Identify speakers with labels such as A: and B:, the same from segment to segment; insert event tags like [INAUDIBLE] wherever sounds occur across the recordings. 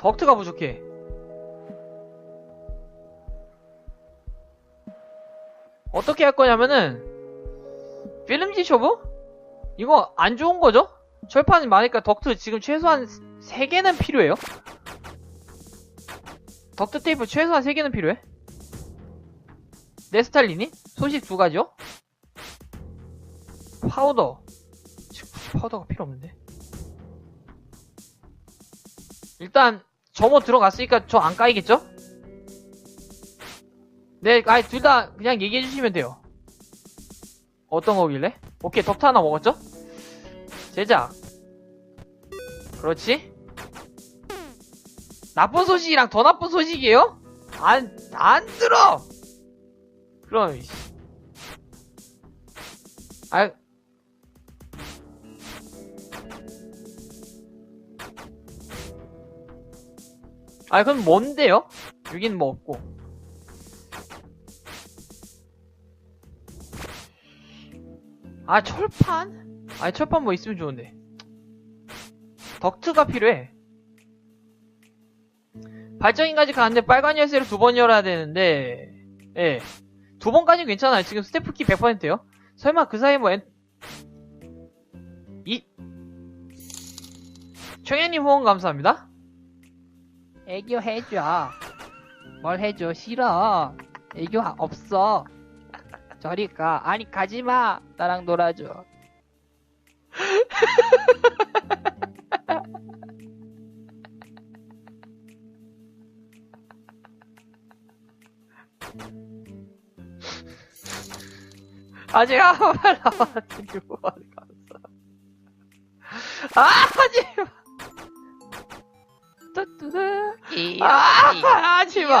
A: 덕트가 부족해. 어떻게 할 거냐면은 필름지 쇼부? 이거 안 좋은 거죠? 철판이 많으니까 덕트 지금 최소한 3개는 필요해요. 덕트 테이프 최소한 3개는 필요해. 네스탈리니? 소식 두 가지요? 파우더. 파우더가 필요 없는데. 일단 점호 들어갔으니까 저 안 까이겠죠? 네, 아니 둘다 그냥 얘기해 주시면 돼요. 어떤 거길래? 오케이, 덕트 하나 먹었죠? 제작. 그렇지? 나쁜 소식이랑 더 나쁜 소식이에요? 안, 안 들어! 그럼. 아, 아, 그럼 뭔데요? 여긴 뭐 없고. 아, 철판? 아니, 철판 뭐 있으면 좋은데. 덕트가 필요해. 발전기까지 가는데 빨간 열쇠를 두 번 열어야 되는데, 예. 두 번까지는 괜찮아요. 지금 스태프키 100%요. 설마 그 사이에 뭐, 엔... 이, 청현님 후원 감사합니다.
B: 애교 해줘. 뭘 해줘? 싫어. 애교 하- 없어. 저리 가. 아니, 가지 마. 나랑 놀아줘. [LAUGHS]
A: 아직 아무 말 남았는데 후원 감사. 아, 하지 마!
B: 뚜뚜뚜.
A: 아, 하지 마!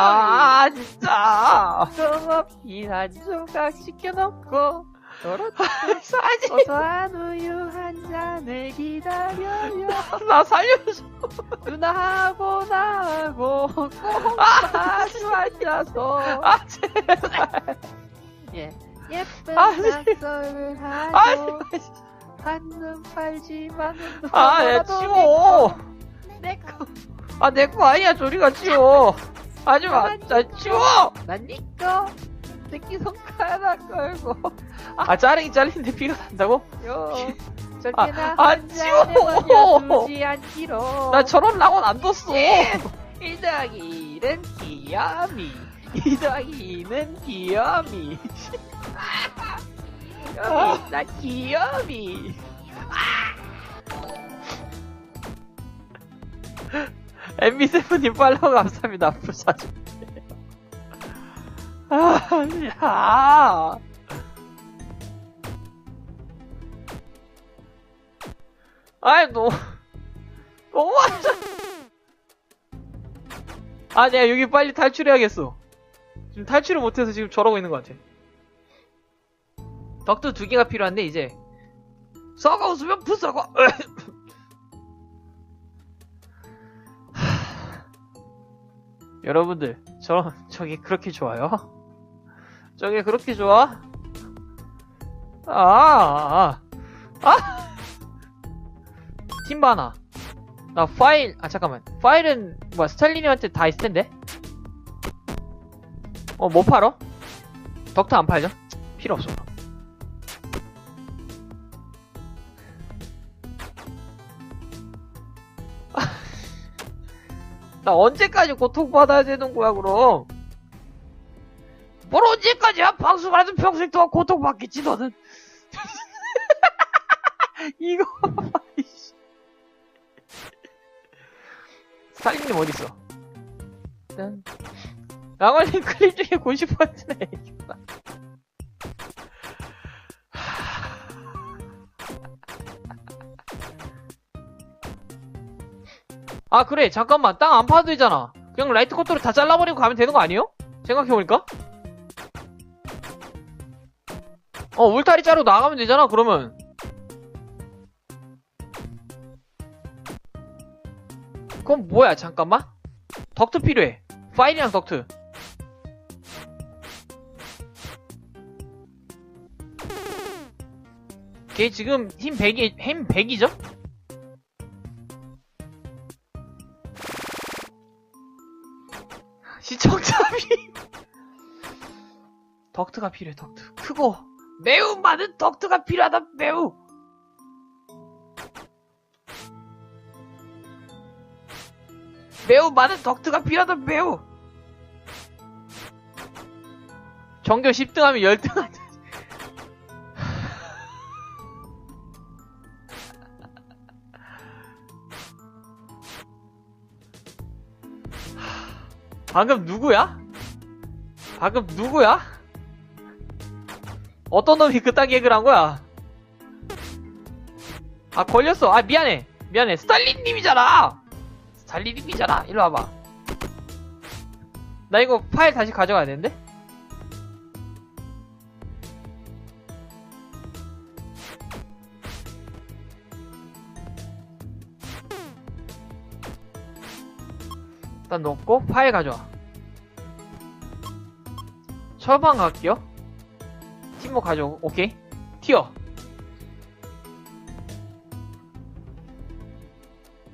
A: 아, 진짜!
B: 똥없긴 한 조각 시켜놓고
A: 하지
B: 고소한 우유 한 잔을 기다려요.
A: 나 살려줘.
B: 누나하고 나하고 꼭
A: 아,
B: 마주 앉아서
A: 아, 제발.
B: 예. 예쁜
A: 아,
B: 낙서를
A: 아,
B: 하고 한눈 팔지만
A: 아, 얘 치워.
B: 내거
A: 아, 내 거 아니야. 조리가 치워. 하지 마. 나 치워!
B: 난 니꺼 새끼 손가락 걸고
A: 아, 자르기 잘리는데 피가 난다고?
B: 요
A: 아,
B: 절대나
A: 아,
B: 한
A: 치워.
B: 걸려두지 않기로
A: 나 저런 락원 안 뒀어.
B: 1 더하기 1은 귀염이 2 더하기 2는 귀염이
A: 아.
B: 나 귀염이
A: MB7님 팔로우 감사합니다. 앞으로 자주. 아, 야. 아이, 너무, 너무 완전. 아, 내가 여기 빨리 탈출해야겠어. 지금 탈출을 못해서 지금 저러고 있는 것 같아. 덕도 두 개가 필요한데, 이제. 썩어 웃으면 부썩어! 여러분들, 저, 저게 그렇게 좋아요? 저게 그렇게 좋아? 아, 아, 아. 팀바나. 나 파일, 아, 잠깐만. 파일은, 뭐야, 스탈리님한테 다 있을 텐데? 어, 뭐 팔어? 덕터 안 팔죠? 필요 없어. 나 언제까지 고통받아야 되는 거야, 그럼? 뭘 언제까지야? 방송하든 평생 동안 고통받겠지, 너는. [LAUGHS] 이거 봐, 이씨. 스탈린님 어딨어? 짠. 랑얼님 클립 중에 90%는 애교다. 아 그래. 잠깐만. 땅 안 파도 되잖아. 그냥 라이트 커터로 다 잘라버리고 가면 되는 거 아니에요? 생각해보니까? 어 울타리 자로 나가면 되잖아 그러면. 그럼 뭐야 잠깐만? 덕트 필요해. 파일이랑 덕트. 걔 지금 힘 100이 힘 100이죠? 덕트가 필요해 덕트 크고 매우 많은 덕트가 필요하다 매우 매우 많은 덕트가 필요하다 매우 전교 10등 하면 10등 하자 [LAUGHS] 방금 누구야? 방금 누구야? 어떤 놈이 그딴 개그를 한 거야? 아 걸렸어. 아 미안해. 미안해. 스탈린님이잖아. 스탈린님이잖아. 일로 와봐. 나 이거 파일 다시 가져가야 되는데? 일단 넣고 파일 가져와. 처방 갈게요. 팀모 가져오고 오케이. 튀어.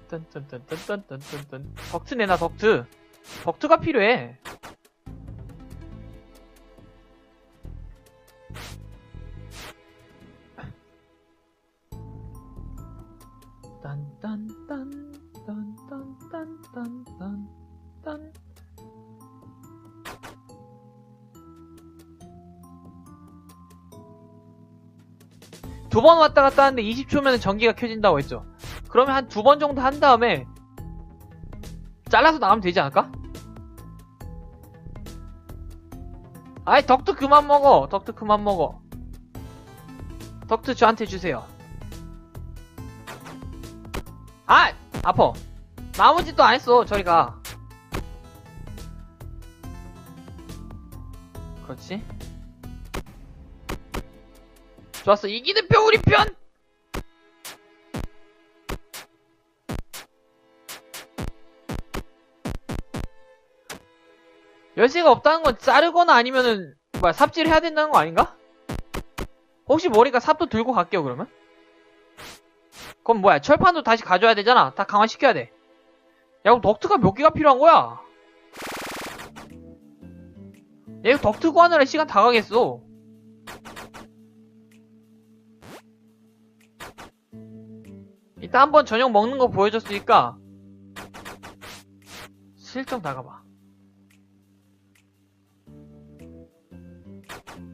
A: 딴딴딴딴딴딴딴 덕트 내놔 덕트. 덕트가 필요해. 두 번 왔다 갔다 하는데 20초면 전기가 켜진다고 했죠. 그러면 한 두 번 정도 한 다음에 잘라서 나가면 되지 않을까? 아이 덕트 그만 먹어. 덕트 그만 먹어. 덕트 저한테 주세요. 아! 아파. 나머지 또 안 했어. 저리 가. 그렇지. 좋았어. 이기는 표 우리 편! 열쇠가 없다는 건 자르거나 아니면은 뭐야 삽질 해야 된다는 거 아닌가? 혹시 모르니까 삽도 들고 갈게요 그러면 그럼 뭐야 철판도 다시 가져야 되잖아 다 강화시켜야 돼야 그럼 덕트가 몇 개가 필요한 거야 야 이거 덕트 구하느라 시간 다 가겠어 일단 한번 저녁 먹는 거 보여줬으니까 슬쩍 나가봐.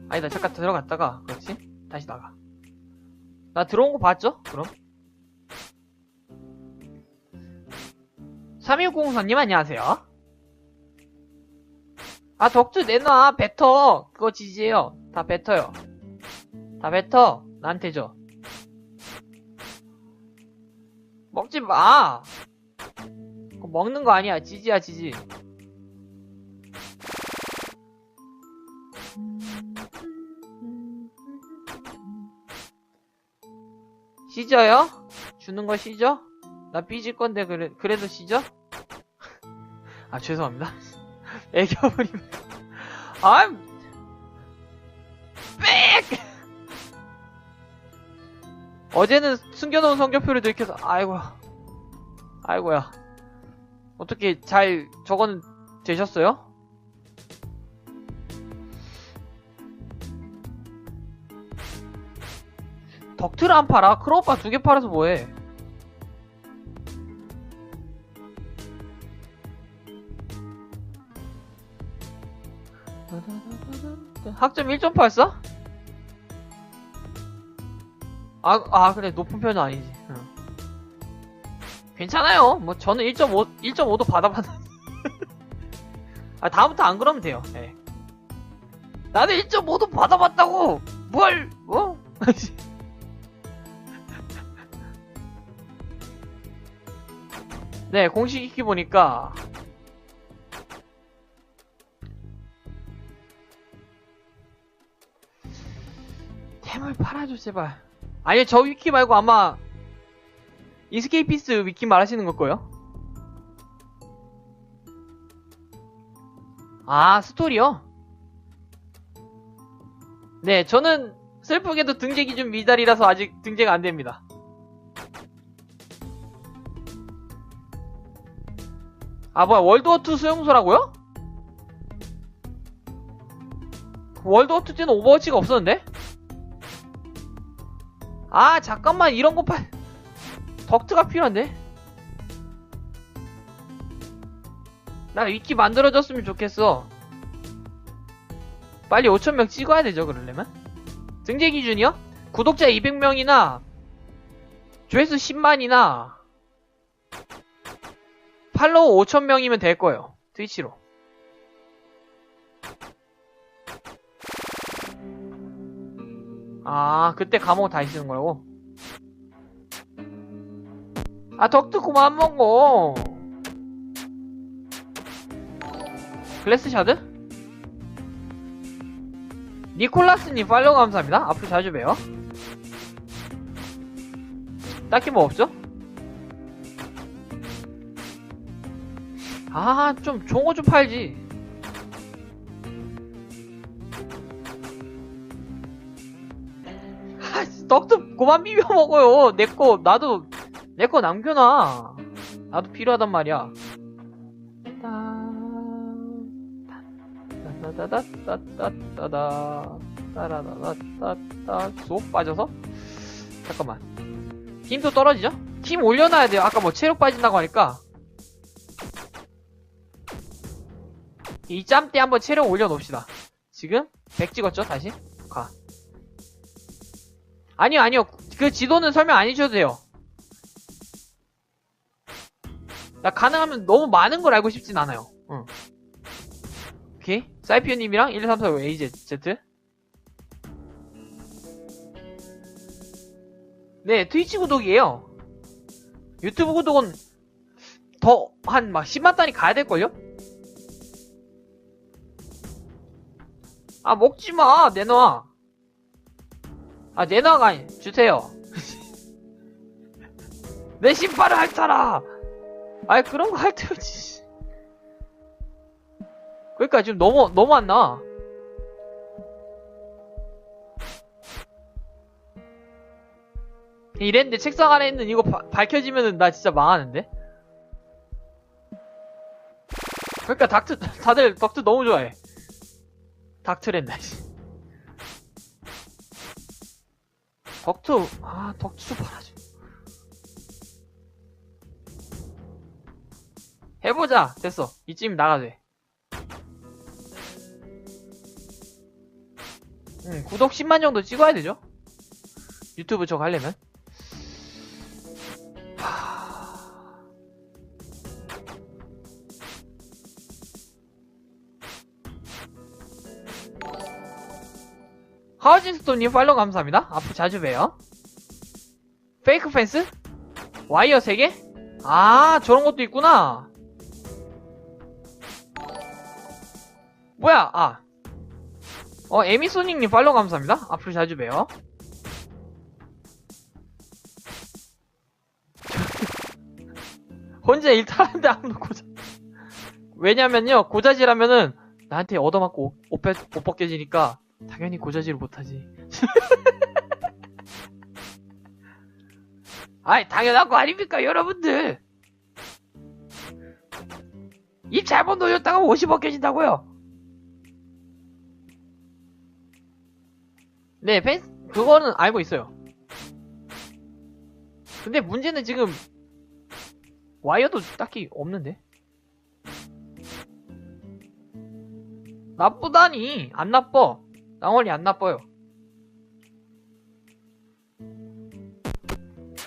A: 아니다 잠깐 들어갔다가 그렇지? 다시 나가. 나 들어온 거 봤죠? 그럼? 3204님 안녕하세요. 아 덕트 내놔. 뱉어. 그거 지지해요. 다 뱉어요. 다 뱉어. 나한테 줘 먹지 마 먹는 거 아니야 지지야 지지 시저요? 주는 거 시저? 나 삐질 건데 그래 그래도 시저? [LAUGHS] 아 죄송합니다. 애교 부리면 아 빽! 어제는 숨겨놓은 성적표를 들켜서 아이고 아이고야 어떻게 잘 저거는 되셨어요? 덕트를 안 팔아? 크로오빠 두 개 팔아서 뭐해? 학점 1.84? 아, 아, 그래, 높은 편은 아니지. 응. 괜찮아요. 뭐, 저는 1.5, 1.5도 받아봤는데. [LAUGHS] 아, 다음부터 안 그러면 돼요. 예. 나는 1.5도 받아봤다고! 뭘, 뭐? [LAUGHS] 네, 공식 익히 보니까 템을 팔아줘 제발. 아니 저 위키 말고 아마 이스케이피스 위키 말하시는 걸 거예요. 아 스토리요? 네, 저는 슬프게도 등재 기준 미달이라서 아직 등재가 안 됩니다. 아 뭐야 월드워2 수용소라고요? 월드워트 때는 오버워치가 없었는데? 아, 잠깐만, 이런 거 팔, 덕트가 필요한데? 나 위키 만들어졌으면 좋겠어. 빨리 5천명 찍어야 되죠, 그러려면? 등재 기준이요? 구독자 200명이나, 조회수 10만이나, 팔로우 5천명이면 될 거예요. 트위치로. 아, 그때 감옥 다시 쓰는 거라고? 아, 덕트 그만 먹어. 글래스 샤드? 니콜라스님 팔로우 감사합니다. 앞으로 자주 봬요. 딱히 뭐 없죠? 아, 좀 좋은 거 좀 팔지. 아, 덕트 그만 비벼 먹어요. 내 거, 나도, 내 거 남겨놔. 나도 필요하단 말이야. 따다다다다다다 따라다다다다 쏙 빠져서 잠깐만 힘도 떨어지죠? 힘 올려놔야 돼요 아까 뭐 체력 빠진다고 하니까 이 짬때 한번 체력 올려놓읍시다 지금 100 찍었죠 다시 가 아니요 아니요 그 지도는 설명 안 해주셔도 돼요 나 가능하면 너무 많은 걸 알고 싶진 않아요 응. 오케이. 사이피오님이랑 1, 2, 3, 4, 5, AZ. 네, 트위치 구독이에요. 유튜브 구독은 더, 한, 막, 10만 단위 가야 될걸요? 아, 먹지 마! 내놔. 아, 내놔가 주세요. [LAUGHS] 내 신발을 핥아라! 아이, 그런 거 핥아야지. 그러니까 지금 너무 너무 안 나. 이랬는데 책상 안에 있는 이거 바- 밝혀지면은 나 진짜 망하는데. 그러니까 닥트 다들 덕트 너무 좋아해. 닥트랜다. 씨. 덕트 아좀 팔아줘. 해보자 됐어 이쯤 나가도 돼. 응, 구독 10만 정도 찍어야 되죠? 유튜브 저거 하려면? 하우징스톤님 팔로우 감사합니다. 앞으로 자주 봬요. 페이크 펜스? 와이어 3개? 아, 저런 것도 있구나. 뭐야, 아, 어, 에미소닉님 팔로우 감사합니다. 앞으로 자주 봬요. [LAUGHS] 혼자 일탈하는데 아무도 고자. 왜냐면요, 고자질하면은 나한테 얻어맞고 옷, 옷 벗겨지니까 당연히 고자질을 못하지. 아이, 당연한 거 아닙니까, 여러분들? 입 잘못 놓였다가 옷이 벗겨진다고요. 네, 펜스, 그거는 알고 있어요. 근데 문제는 지금, 와이어도 딱히 없는데? 나쁘다니! 안 나빠! 낭월이 안 나빠요.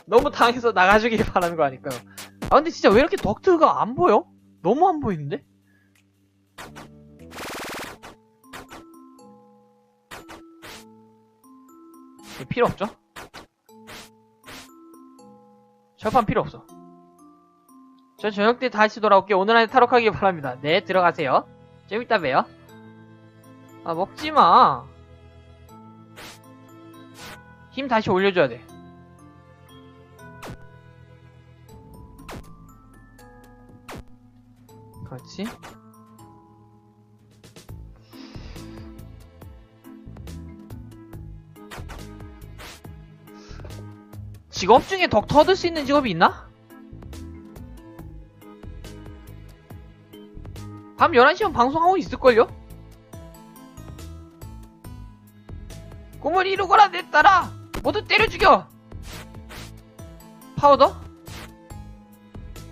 A: 너무 당해서 나가주길 [LAUGHS] 바라는 거 아닐까요? 아, 근데 진짜 왜 이렇게 덕트가 안 보여? 너무 안 보이는데? 필요 없죠? 철판 필요 없어. 저 저녁 때 다시 돌아올게요. 오늘 안에 탈옥하길 바랍니다. 네, 들어가세요. 좀 이따 봬요. 아, 먹지 마. 힘 다시 올려줘야 돼. 그렇지. 직업 중에 덕터 얻을 수 있는 직업이 있나? 밤 11시면 방송하고 있을걸요? 꿈을 이루거라 내 딸아 모두 때려 죽여 파우더?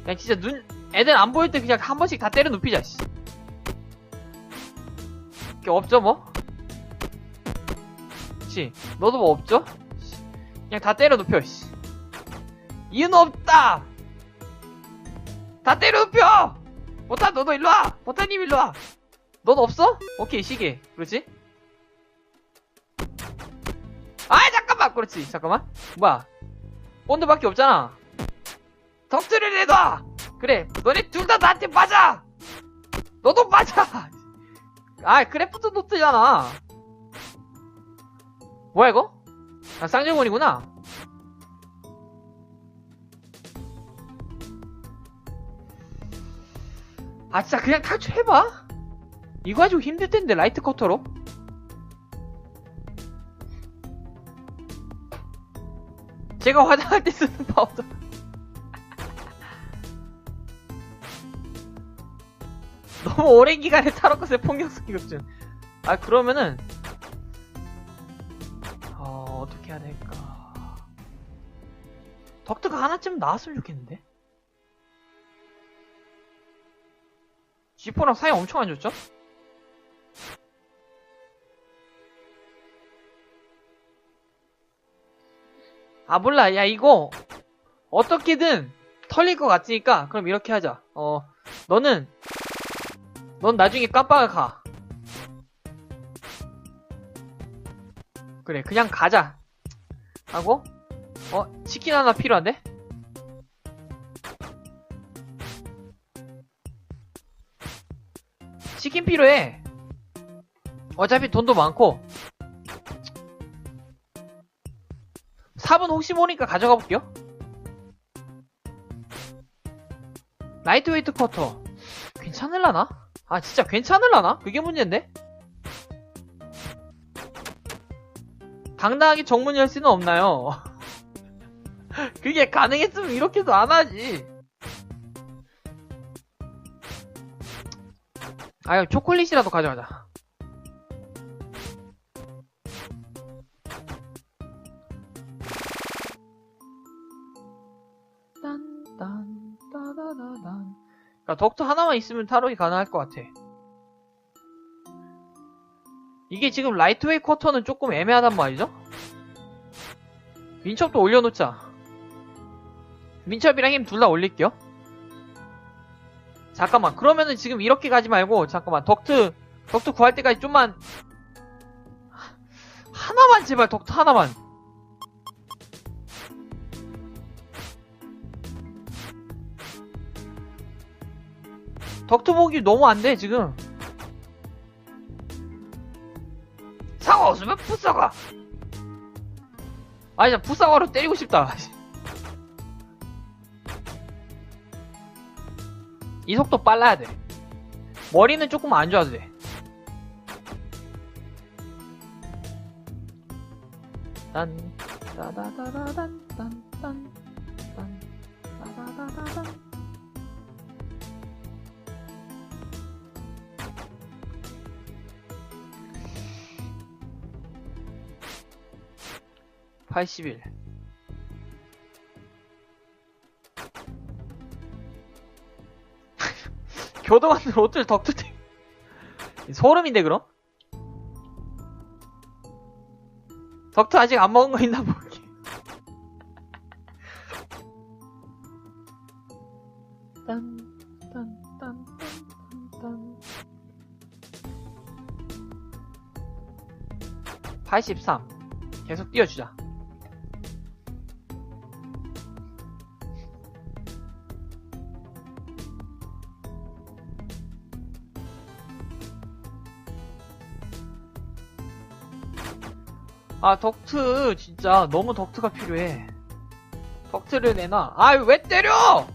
A: 그냥 진짜 눈 애들 안 보일 때 그냥 한 번씩 다 때려 눕히자 씨. 게 없죠 뭐? 씨 너도 뭐 없죠? 씨. 그냥 다 때려 눕혀 씨. 이유는 없다 다 때려 눕혀 보타 너도 일로와 보타님 일로와 넌 없어? 오케이 시계 그렇지? 아 그렇지. 잠깐만. 뭐야? 본드밖에 없잖아. 덕트를 내놔! 그래 너네 둘 다 나한테 맞아! 너도 맞아! 아 크래프트 노트잖아. 뭐야 이거? 아 쌍정원이구나. 아 진짜 그냥 탈출해봐. 이거 가지고 힘들 텐데 라이트 커터로 제가 화장할 때 쓰는 [LAUGHS] 파우더. 너무 오랜 기간에 타로컷의 폭력성 이급증. 아 그러면은 어 어떻게 해야 될까? 덕트가 하나쯤 나왔으면 좋겠는데? G4랑 사이 엄청 안 좋죠? 아 몰라. 야 이거 어떻게든 털릴 것 같으니까 그럼 이렇게 하자. 어 너는 넌 나중에 깜빡을 가. 그래 그냥 가자. 하고 어 치킨 하나 필요한데? 치킨 필요해. 어차피 돈도 많고 혹시 모르니까 가져가 볼게요. 라이트웨이트 커터. 괜찮을라나? 아, 진짜 괜찮을라나? 그게 문제인데? 당당하게 정문 열 수는 없나요? [LAUGHS] 그게 가능했으면 이렇게도 안 하지. 아유, 초콜릿이라도 가져가자. 그러니까 덕트 하나만 있으면 타로이 가능할 것 같아. 이게 지금 라이트웨이 쿼터는 조금 애매하단 말이죠? 민첩도 올려놓자. 민첩이랑 힘 둘 다 올릴게요. 잠깐만, 그러면은 지금 이렇게 가지 말고, 잠깐만, 덕트, 덕트 구할 때까지 좀만, 하나만 제발, 덕트 하나만. 덕트 보기 너무 안 돼, 지금. 상어 없으면 풋사과! 아니, 나 풋사과로 때리고 싶다. [LAUGHS] 이 속도 빨라야 돼. 머리는 조금 안 좋아도 돼. 딴, 따다다다단, 딴, 딴, 딴, 따다다다단. (81) [LAUGHS] 교도관들 옷들 덕트대 [LAUGHS] 소름인데 그럼? 덕트 아직 안 먹은 거 있나 볼게 [LAUGHS] 딴, 딴, 딴, 딴, 딴. 83 계속 띄워주자 아 덕트 진짜. 너무 덕트가 필요해. 덕트를 내놔. 아유 왜 때려!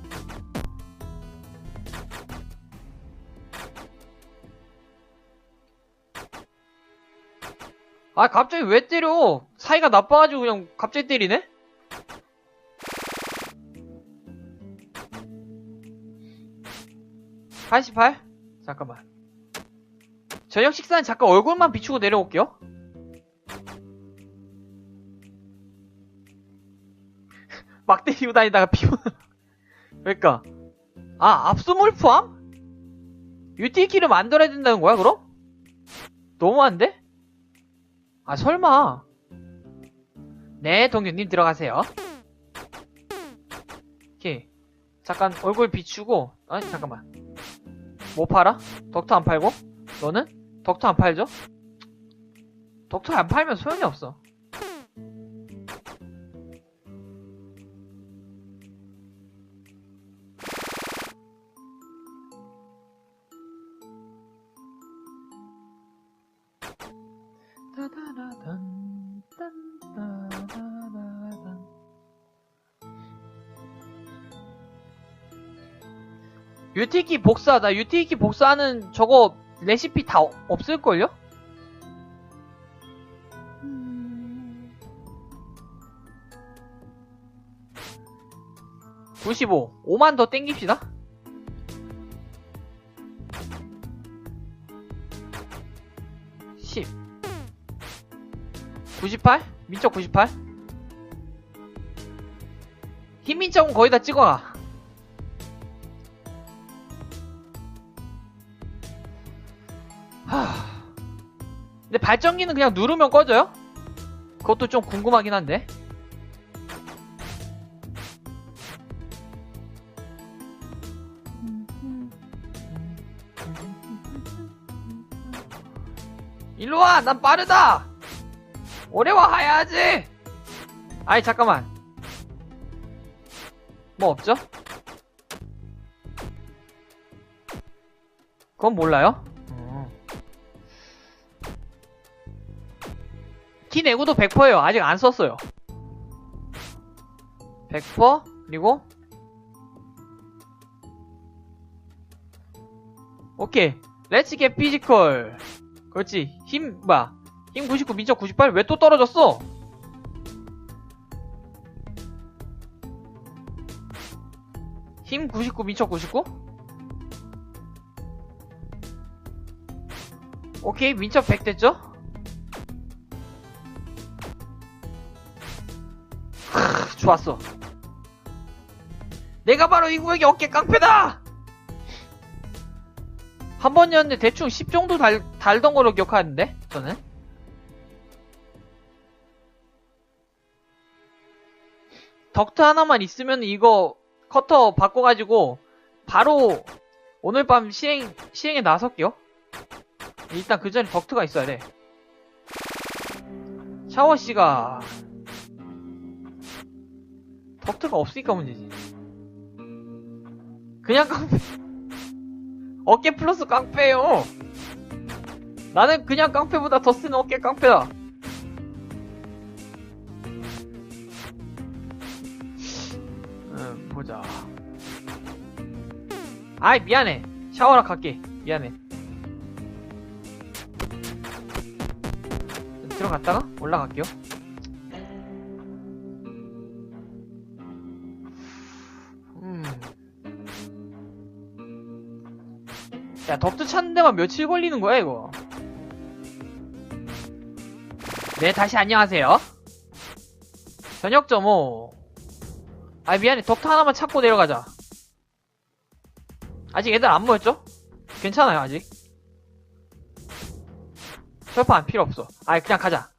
A: 아 갑자기 왜 때려? 사이가 나빠가지고 그냥 갑자기 때리네? (88) 잠깐만. 저녁 식사는 잠깐 얼굴만 비추고 내려올게요 들이고 다니다가 비오는. 그러니까. 아, 압수물 포함? 유틸키를 만들어야 된다는 거야, 그럼? 너무한데? 아, 설마. 네, 동규님 들어가세요. 오케이. 잠깐 얼굴 비추고, 아니, 잠깐만. 뭐 팔아? 덕터 안 팔고? 너는? 덕터 안 팔죠? 덕터 안 팔면 소용이 없어. 유티키 복사하다. 유티키 복사하는 저거 레시피 다 어- 없을걸요? 95. 5만 더 땡깁시다. 십. 98? 민첩 98? 흰민첩은 거의 다 찍어가. 하. 근데 발전기는 그냥 누르면 꺼져요? 그것도 좀 궁금하긴 한데. 일로와! 난 빠르다! 오래 와야지! 아니, 잠깐만. 뭐 없죠? 그건 몰라요? 어. 키 내구도 100%예요. 아직 안 썼어요. 100% 그리고 오케이. 렛츠 겟 피지컬. 그렇지. 힘뭐 야? 힘 99, 민첩 98. 왜 또 떨어졌어? 힘 99, 민첩 99? 오케이, 민첩 100 됐죠? 크, 좋았어. 내가 바로 이 구역의 어깨 깡패다! 한 번이었는데 대충 10 정도 달, 달던 걸로 기억하는데, 저는. 덕트 하나만 있으면 이거 커터 바꿔가지고 바로 오늘 밤 실행, 실행에 나설게요. 일단 그 전에 덕트가 있어야 돼. 샤워 씨가 덕트가 없으니까 문제지. 그냥 깡패. 어깨 플러스 깡패요. 나는 그냥 깡패보다 더 쓰는 어깨 깡패다. 보자. 아이, 미안해. 샤워라 갈게. 미안해. 좀 들어갔다가 올라갈게요. 음. 야, 덕트 찾는 데만 며칠 걸리는 거야, 이거? 네, 다시 안녕하세요. 저녁 점호. 아, 미안해. 덕트 하나만 찾고 내려가자. 아직 애들 안 모였죠? 괜찮아요, 아직. 철판 필요 없어. 아, 그냥 가자.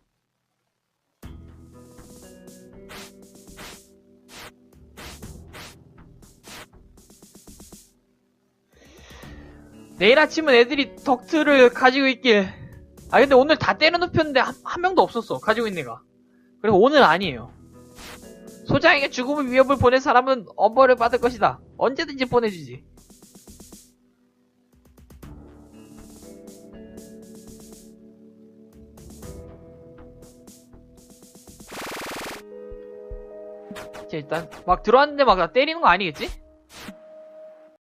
A: 내일 아침은 애들이 덕트를 가지고 있길. 아, 근데 오늘 다 때려 눕혔는데 한, 한 명도 없었어. 가지고 있는 애가. 그리고 오늘 아니에요. 소장에게 죽음의 위협을 보낸 사람은 엄벌을 받을 것이다. 언제든지 보내주지. 자, 일단 막 들어왔는데 막 나 때리는 거 아니겠지?